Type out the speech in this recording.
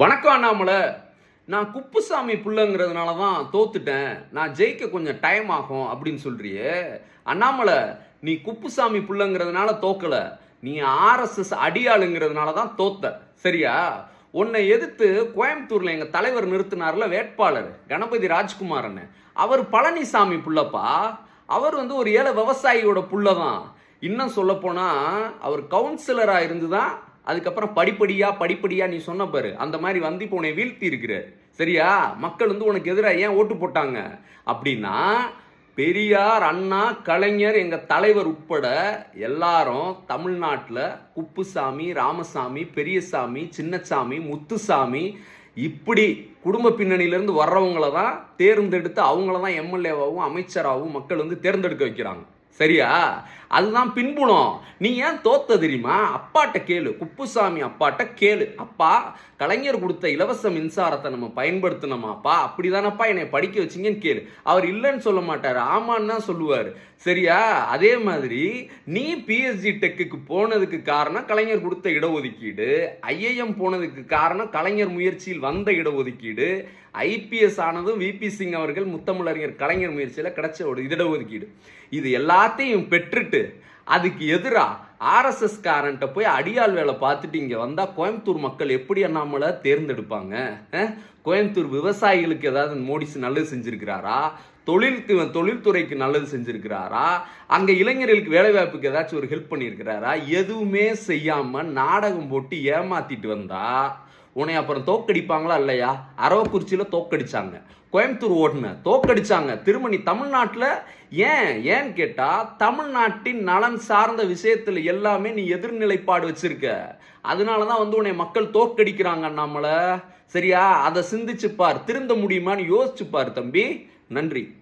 வணக்கம் அண்ணாமலை. நான் குப்புசாமி புள்ளங்கிறதுனால தான் தோத்துட்டேன். நான் ஜெயிக்க கொஞ்சம் டைம் ஆகும் அப்படின்னு சொல்றியே. அண்ணாமலை நீ குப்புசாமி புள்ளங்கிறதுனால தோக்கல. நீ ஆர்எஸ்எஸ் அடியாளுங்கிறதுனால தான் தோத்த. சரியா? உன்னை எதிர்த்து கோயம்புத்தூர்ல எங்க தலைவர் நிறுத்தினார்ல வேட்பாளர் கணபதி ராஜ்குமார்னு. அவர் பழனிசாமி புள்ளப்பா. அவர் வந்து ஒரு ஏழை விவசாயியோட புள்ள தான் இன்னும் சொல்லப்போனால் அவர் கவுன்சிலராக இருந்து தான் அதுக்கப்புறம் படிப்படியாக படிப்படியாக நீ சொன்ன பாரு அந்த மாதிரி வந்து இப்போ உன்னை வீழ்த்தி இருக்கிற. சரியா? மக்கள் வந்து உனக்கு எதிராக ஏன் ஓட்டு போட்டாங்க? அப்படின்னா பெரியார் அண்ணா கலைஞர் எங்கள் தலைவர் உட்பட எல்லாரும் தமிழ்நாட்டில் குப்புசாமி ராமசாமி பெரியசாமி சின்னசாமி முத்துசாமி இப்படி குடும்ப பின்னணியிலேருந்து வர்றவங்கள தான் தேர்ந்தெடுத்து அவங்கள தான் எம்எல்ஏவாகவும் அமைச்சராகவும் மக்கள் வந்து தேர்ந்தெடுக்க வைக்கிறாங்க. சரியா? அதுதான் பின்புலம். நீ ஏன் தோத்த தெரியுமா? அப்பாட்ட கேளு. குப்புசாமி அப்பாட்ட கேளு. அப்பா கலைஞர் கொடுத்த இலவச மின்சாரத்தை நம்ம பயன்படுத்தினோமாப்பா அப்படிதானப்பா என்னை படிக்க வச்சீங்கன்னு கேளு. அவர் இல்லைன்னு சொல்ல மாட்டார். ஆமான்னு தான் சொல்லுவார். சரியா? அதே மாதிரி நீ பிஎஸ்ஜி டெக்குக்கு போனதுக்கு காரணம் கலைஞர் கொடுத்த இடஒதுக்கீடு. ஐஏஎம் போனதுக்கு காரணம் கலைஞர் முயற்சியில் வந்த இடஒதுக்கீடு. ஐபிஎஸ் ஆனதும் விபி சிங் அவர்கள் முத்தமிழறிஞர் கலைஞர் முயற்சியில் கிடைச்ச ஒரு இடஒதுக்கீடு. இது எல்லா எல்லாத்தையும் பெற்றுட்டு அதுக்கு எதிராக ஆர்எஸ்எஸ் காரன்ட்ட போய் அடியாள் வேலை பார்த்துட்டு இங்கே வந்தால் கோயம்புத்தூர் மக்கள் எப்படி அண்ணாமலை தேர்ந்தெடுப்பாங்க? கோயம்புத்தூர் விவசாயிகளுக்கு ஏதாவது மோடிஸ் நல்லது செஞ்சுருக்கிறாரா? தொழில் தொழில்துறைக்கு நல்லது செஞ்சுருக்கிறாரா? அங்கே இளைஞர்களுக்கு வேலைவாய்ப்புக்கு ஏதாச்சும் ஒரு ஹெல்ப் பண்ணியிருக்கிறாரா? எதுவுமே செய்யாமல் நாடகம் போட்டு ஏமாத்திட்டு வந்தா உன்னை அப்புறம் தோக்கடிப்பாங்களா இல்லையா? அரவக்குறிச்சியில் தோக்கடிச்சாங்க கோயம்புத்தூர் ஓட்டுன தோக்கடிச்சாங்க திருமணி தமிழ்நாட்டில் ஏன் ஏன்னு கேட்டால் தமிழ்நாட்டின் நலன் சார்ந்த விஷயத்தில் எல்லாமே நீ எதிர்நிலைப்பாடு வச்சிருக்க. அதனால தான் வந்து உன்னை மக்கள் தோக்கடிக்கிறாங்க நம்மளை சரியா? அதை சிந்திச்சு பார். திருந்த முடியுமான்னு யோசிச்சு பார் தம்பி. நன்றி.